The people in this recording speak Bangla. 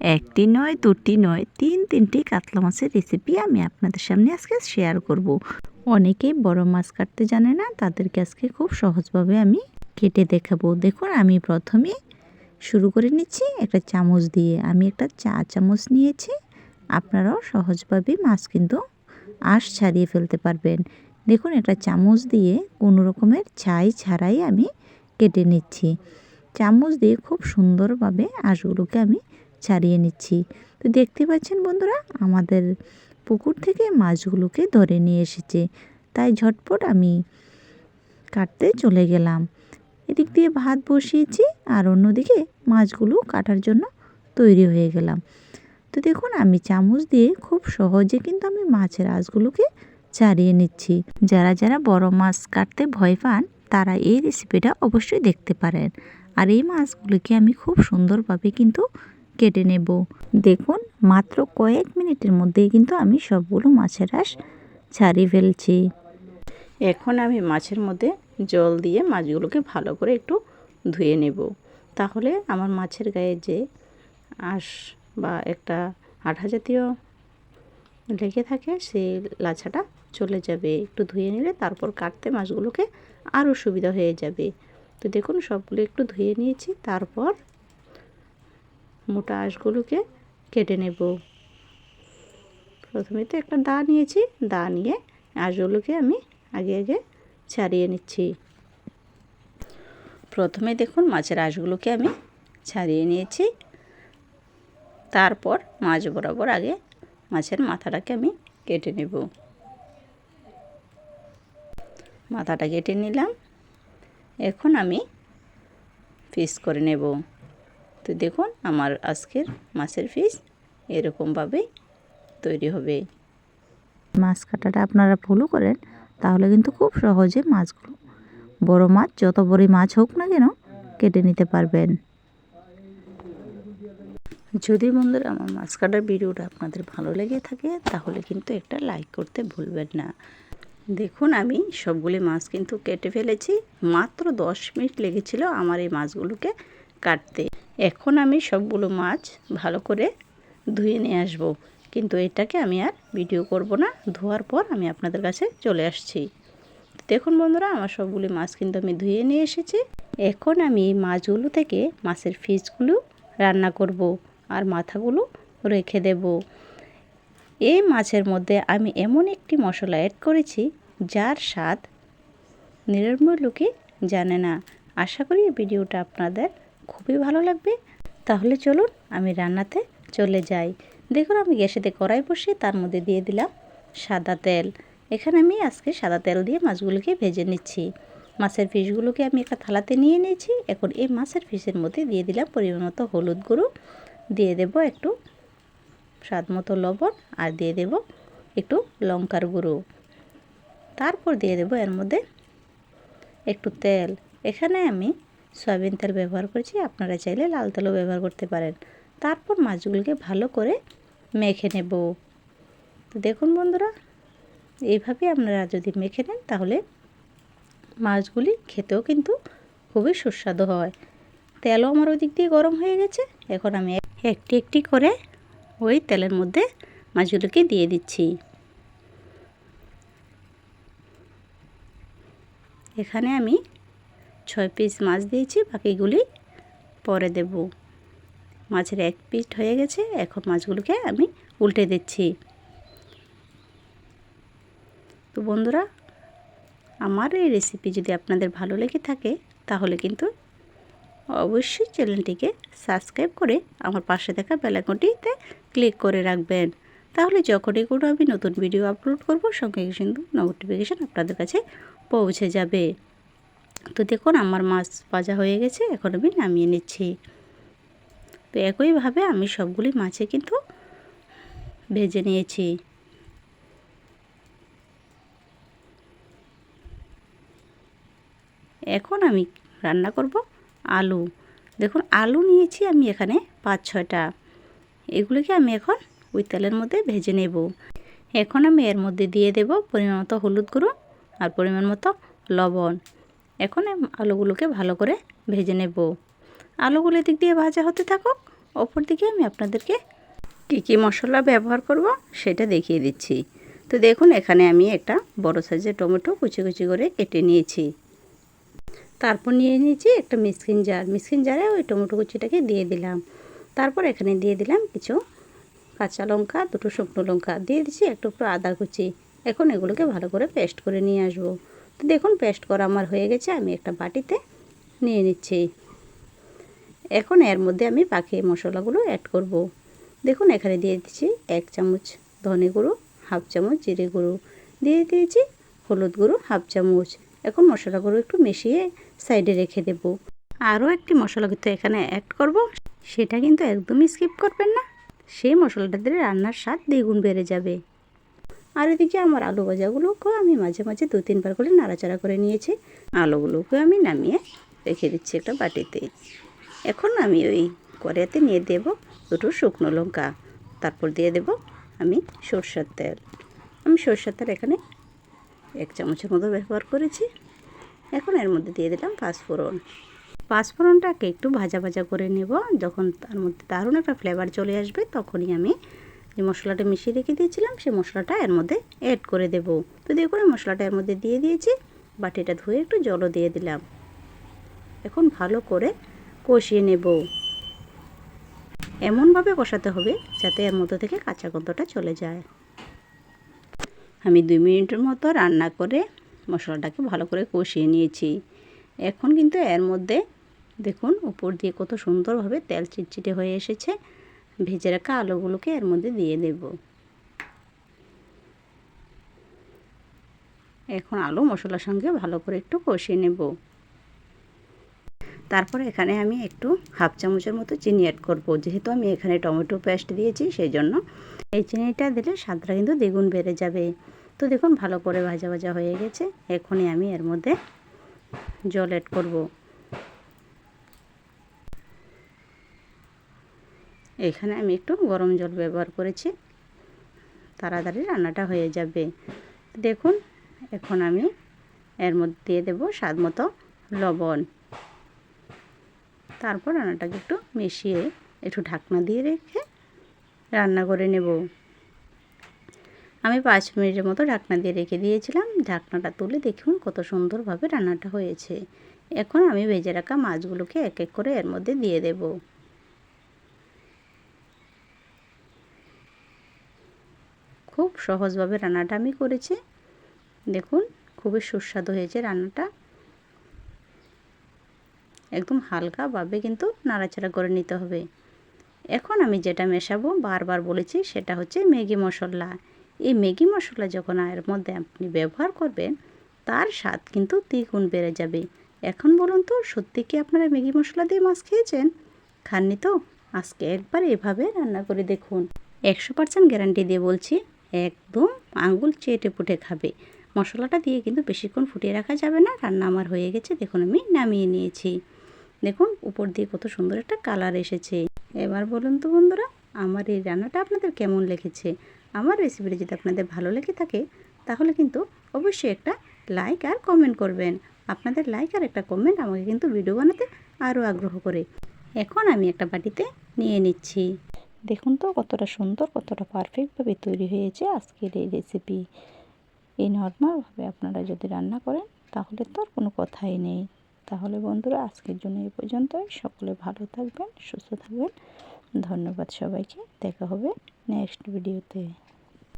একটি নয়, দুটি নয়, তিন তিনটি কাতলা মাছের রেসিপি আমি আপনাদের সামনে আজকে শেয়ার করব। অনেকেই বড় মাছ কাটতে জানে না, তাদেরকে আজকে খুব সহজভাবে আমি কেটে দেখাবো। দেখুন, আমি প্রথমে শুরু করে নিচ্ছি একটা চামচ দিয়ে। আমি একটা চা চামচ নিয়েছি। আপনারাও সহজভাবে মাছ কিন্তু আঁশ ছাড়িয়ে ফেলতে পারবেন। দেখুন, একটা চামচ দিয়ে কোনো রকমের ছাই ছাড়াই আমি কেটে নিচ্ছি। চামচ দিয়ে খুব সুন্দরভাবে আঁশগুলোকে আমি ছাড়িয়ে নিচ্ছি। তো দেখতে পাচ্ছেন বন্ধুরা, আমাদের পুকুর থেকে মাছগুলোকে ধরে নিয়ে এসেছে। তাই ঝটপট আমি কাটতে চলে গেলাম। এদিক দিয়ে ভাত বসিয়েছি আর অন্যদিকে মাছগুলো কাটার জন্য তৈরি হয়ে গেলাম। তো দেখুন, আমি চামচ দিয়ে খুব সহজে কিন্তু আমি মাছের আঁশগুলোকে ছাড়িয়ে নিচ্ছি। যারা যারা বড় মাছ কাটতে ভয় পান, তারা এই রেসিপিটা অবশ্যই দেখতে পারেন। আর এই মাছগুলিকে আমি খুব সুন্দরভাবে কিন্তু কেটে নেব। দেখুন, মাত্র কয়েক মিনিটের মধ্যেই কিন্তু আমি সবগুলো মাছের আঁশ ছাড়িয়ে ফেলছি। এখন আমি মাছের মধ্যে জল দিয়ে মাছগুলোকে ভালো করে একটু ধুয়ে নেব। তাহলে আমার মাছের গায়ে যে আঁশ বা একটা আঠা জাতীয় লেগে থাকে, সেই লাছাটা চলে যাবে। একটু ধুয়ে নিলে তারপর কাটতে মাছগুলোকে আরও সুবিধা হয়ে যাবে। তো দেখুন, সবগুলো একটু ধুয়ে নিয়েছি। তারপর মোটা আঁশগুলোকে কেটে নেব। প্রথমে তো একটা দা নিয়েছি, দা নিয়ে আঁশগুলোকে আমি আগে আগে ছাড়িয়ে নিচ্ছি। প্রথমে দেখুন মাছের আঁশগুলোকে আমি ছাড়িয়ে নিয়েছি। তারপর মাছ বরাবর আগে মাছের মাথাটাকে আমি কেটে নেব। মাথাটা কেটে নিলাম। এখন আমি পিস করে নেব। তো দেখুন আমার আজকের মাছের পিস এরকমভাবেই তৈরি হবে। মাছ কাটাটা আপনারা ভুলও করেন তাহলে কিন্তু খুব সহজে মাছগুলো বড় মাছ যত বড় মাছ হোক না কেন কেটে নিতে পারবেন। যদি বন্ধুরা আমার মাছ কাটার ভিডিওটা আপনাদের ভালো লেগে থাকে তাহলে কিন্তু একটা লাইক করতে ভুলবেন না। দেখুন আমি সবগুলি মাছ কিন্তু কেটে ফেলেছি মাত্র দশ মিনিট লেগেছিল আমার এই মাছগুলোকে কাটতে। এখন আমি সবগুলো মাছ ভালো করে ধুয়ে নিয়ে আসব। কিন্তু এটাকে আমি আর ভিডিও করব না। ধোয়ার পর আমি আপনাদের কাছে চলে আসছি। দেখুন বন্ধুরা, আমার সবগুলি মাছ কিন্তু আমি ধুয়ে নিয়ে এসেছি। এখন আমি এই মাছগুলো থেকে মাছের ফিসগুলো রান্না করব আর মাথাগুলো রেখে দেব। এই মাছের মধ্যে আমি এমন একটি মশলা অ্যাড করেছি, যার স্বাদ নিরাময় লোকে জানে না। আশা করি ভিডিওটা আপনাদের খুবই ভালো লাগবে। তাহলে চলুন আমি রান্নাতে চলে যাই। দেখুন আমি গ্যাসেতে কড়াই বসিয়ে তার মধ্যে দিয়ে দিলাম সাদা তেল। এখানে আমি আজকে সাদা তেল দিয়ে মাছগুলোকে ভেজে নিচ্ছি। মাছের ফিশগুলোকে আমি একটা থালাতে নিয়ে নিয়েছি। এখন এই মাছের ফিশের মধ্যে দিয়ে দিলাম পরিমাণ মতো হলুদ গুঁড়ো। দিয়ে দেব একটু স্বাদ মতো লবণ আর দিয়ে দেব একটু লঙ্কার গুঁড়ো। তারপর দিয়ে দেব এর মধ্যে একটু তেল। এখানে আমি সয়াবিন তেল ব্যবহার করেছি, আপনারা চাইলে লাল তেলও ব্যবহার করতে পারেন। তারপর মাছগুলোকে ভালো করে মেখে নেব। তো দেখুন বন্ধুরা, এইভাবে আপনারা যদি মেখে নেন তাহলে মাছগুলি খেতেও কিন্তু খুবই সুস্বাদু হয়। তেলও আমার ওই দিক দিয়ে গরম হয়ে গেছে, এখন আমি একটি একটি করে ওই তেলের মধ্যে মাছগুলোকে দিয়ে দিচ্ছি। এখানে আমি ছয় পিস মাছ দিয়েছি, বাকিগুলি পরে দেব। মাছের এক পিস হয়ে গেছে, এখন মাছগুলোকে আমি উল্টে দিচ্ছি। তো বন্ধুরা, আমার এই রেসিপি যদি আপনাদের ভালো লেগে থাকে, তাহলে কিন্তু অবশ্যই চ্যানেলটিকে সাবস্ক্রাইব করে আমার পাশে থাকা বেলাকনটিতে ক্লিক করে রাখবেন। তাহলে যখনই কোনো আমি নতুন ভিডিও আপলোড করব, সঙ্গে কিন্তু নোটিফিকেশান আপনাদের কাছে পৌঁছে যাবে। তো দেখুন, আমার মাছ ভাজা হয়ে গেছে, এখন আমি নামিয়ে নিচ্ছি। তো একইভাবে আমি সবগুলি মাছে কিন্তু ভেজে নিয়েছি। এখন আমি রান্না করব আলু। দেখুন, আলু নিয়েছি আমি এখানে পাঁচ, ছয়টা। এগুলিকে আমি এখন ওই তেলের মধ্যে ভেজে নেব। এখন আমি এর মধ্যে দিয়ে দেব পরিমাণ মতো হলুদ গুঁড়ো আর পরিমাণ মতো লবণ। এখন আলুগুলোকে ভালো করে ভেজে নেব। আলুগুলো দিক দিয়ে ভাজা হতে থাকুক অপর দিকে আমি আপনাদেরকে কী কী মশলা ব্যবহার করব সেটা দেখিয়ে দিচ্ছি। তো দেখুন, এখানে আমি একটা বড় সাইজের টমেটো কুচি কুচি করে কেটে নিয়েছি। তারপর নিয়ে নিয়েছি একটা মিসকিন জার। মিসকিন জারে ওই টমেটো কুচিটাকে দিয়ে দিলাম। তারপর এখানে দিয়ে দিলাম কিছু কাঁচা লঙ্কা, দুটো শুকনো লঙ্কা। দিয়ে দিচ্ছি একটু একটু আদা কুচি। এখন এগুলোকে ভালো করে পেস্ট করে নিয়ে আসব। তো দেখুন পেস্ট করা আমার হয়ে গেছে, আমি একটা বাটিতে নিয়ে নিচ্ছি। এখন এর মধ্যে আমি বাকি মশলাগুলো অ্যাড করব। দেখুন, এখানে দিয়ে দিচ্ছি এক চামচ ধনে গুঁড়ো, হাফ চামচ জিরে গুঁড়ো, দিয়ে দিয়েছি হলুদ গুঁড়ো, হাফ চামচ। এখন মশলাগুলো একটু মিশিয়ে সাইডে রেখে দেব। আরও একটি মশলা কিন্তু এখানে অ্যাড করব, সেটা কিন্তু একদমই স্কিপ করবেন না। সেই মশলাটা দিলে রান্নার স্বাদ দ্বিগুণ বেড়ে যাবে। আর এদিকে আমার আলু ভাজাগুলোকেও আমি মাঝে মাঝে দু তিনবার করে নাড়াচাড়া করে নিয়েছি। আলুগুলোকে আমি নামিয়ে রেখে দিচ্ছি একটা বাটিতে। এখন আমি ওই কড়াইতে নিয়ে দেব দুটো শুকনো লঙ্কা, তারপর দিয়ে দেব আমি সরষের তেল। আমি সরষের তেল এখানে এক চামচের মতো ব্যবহার করেছি। এখন এর মধ্যে দিয়ে দিলাম পাঁচফোড়ন। পাঁচফোড়নটাকে একটু ভাজা ভাজা করে নেব, যখন তার মধ্যে দারুণ একটা ফ্লেভার চলে আসবে, তখনই আমি যে মশলাটা মিশিয়ে রেখে দিয়েছিলাম, সেই মশলাটা এর মধ্যে অ্যাড করে দেব। তো দেখুন মশলাটা এর মধ্যে দিয়ে দিয়েছি, বাটিটা ধুয়ে একটু জলও দিয়ে দিলাম। এখন ভালো করে কষিয়ে নেব। এমনভাবে কষাতে হবে যাতে এর মধ্যে থেকে কাঁচা গন্ধটা চলে যায়। আমি দুই মিনিটের মতো রান্না করে মশলাটাকে ভালো করে কষিয়ে নিয়েছি। এখন কিন্তু এর মধ্যে দেখুন, উপর দিয়ে কত সুন্দরভাবে তেল চিটচিটে হয়ে এসেছে। ভেজে রাখা আলুগুলোকে এর মধ্যে দিয়ে দেব। এখন আলু মশলার সঙ্গে ভালো করে একটু কষিয়ে নেব। তারপর এখানে আমি একটু হাফ চামচের মতো চিনি অ্যাড করব। যেহেতু আমি এখানে টমেটো পেস্ট দিয়েছি, সেই জন্য এই চিনিটা দিলে স্বাদটা কিন্তু দ্বিগুণ বেড়ে যাবে। তো দেখুন, ভালো করে ভাজা ভাজা হয়ে গেছে। এখনই আমি এর মধ্যে জল অ্যাড করব। এখানে আমি একটু গরম জল ব্যবহার করেছি। তাড়াতাড়ি রান্নাটা হয়ে যাবে। দেখুন, এখন আমি এর মধ্যে দিয়ে দেবো স্বাদ মতো লবণ। তারপর রান্নাটাকে একটু মিশিয়ে একটু ঢাকনা দিয়ে রেখে রান্না করে নেব। আমি পাঁচ মিনিটের মতো ঢাকনা দিয়ে রেখে দিয়েছিলাম। ঢাকনাটা তুলে দেখুন কত সুন্দরভাবে রান্নাটা হয়েছে। এখন আমি ভেজে রাখা মাছগুলোকে এক এক করে এর মধ্যে দিয়ে দেব খুব সহজভাবে রান্নাটা আমি করেছি। দেখুন, খুবই সুস্বাদু হয়েছে রান্নাটা। একদম হালকাভাবে কিন্তু নাড়াচাড়া করে নিতে হবে। এখন আমি যেটা মেশাবো, বারবার বলেছি, সেটা হচ্ছে ম্যাগি মশলা। এই ম্যাগি মশলা যখন এর মধ্যে আপনি ব্যবহার করবেন, তার স্বাদ কিন্তু দ্বিগুণ বেড়ে যাবে। এখন বলুন তো, সত্যি কি আপনারা ম্যাগি মশলা দিয়ে মাছ খেয়েছেন? খাননি তো? আজকে একবার এভাবে রান্না করে দেখুন। একশো পার্সেন্ট গ্যারান্টি দিয়ে বলছি একদম আঙুল চেটে পুটে খাবে। মশলাটা দিয়ে কিন্তু বেশিক্ষণ ফুটিয়ে রাখা যাবে না, রান্না আমার হয়ে গেছে, দেখুন আমি নামিয়ে নিয়েছি। দেখুন, উপর দিয়ে কত সুন্দর একটা কালার এসেছে। এবার বলুন তো বন্ধুরা, আমার এই রান্নাটা আপনাদের কেমন লেগেছে? আমার রেসিপিটা যদি আপনাদের ভালো লেগে থাকে, তাহলে কিন্তু অবশ্যই একটা লাইক আর কমেন্ট করবেন। আপনাদের লাইক আর একটা কমেন্ট আমাকে কিন্তু ভিডিও বানাতে আরও আগ্রহ করে। এখন আমি একটা বাটিতে নিয়ে নিচ্ছি। দেখুন তো কতটা সুন্দর, কতটা পারফেক্টভাবে তৈরি হয়েছে আজকের এই রেসিপি এই নর্মালভাবে আপনারা যদি রান্না করেন, তাহলে তো আর কোনো কথাই নেই। তাহলে বন্ধুরা, আজকের জন্য এই পর্যন্তই। সকলে ভালো থাকবেন, সুস্থ থাকবেন। ধন্যবাদ সবাইকে। দেখা হবে নেক্সট ভিডিওতে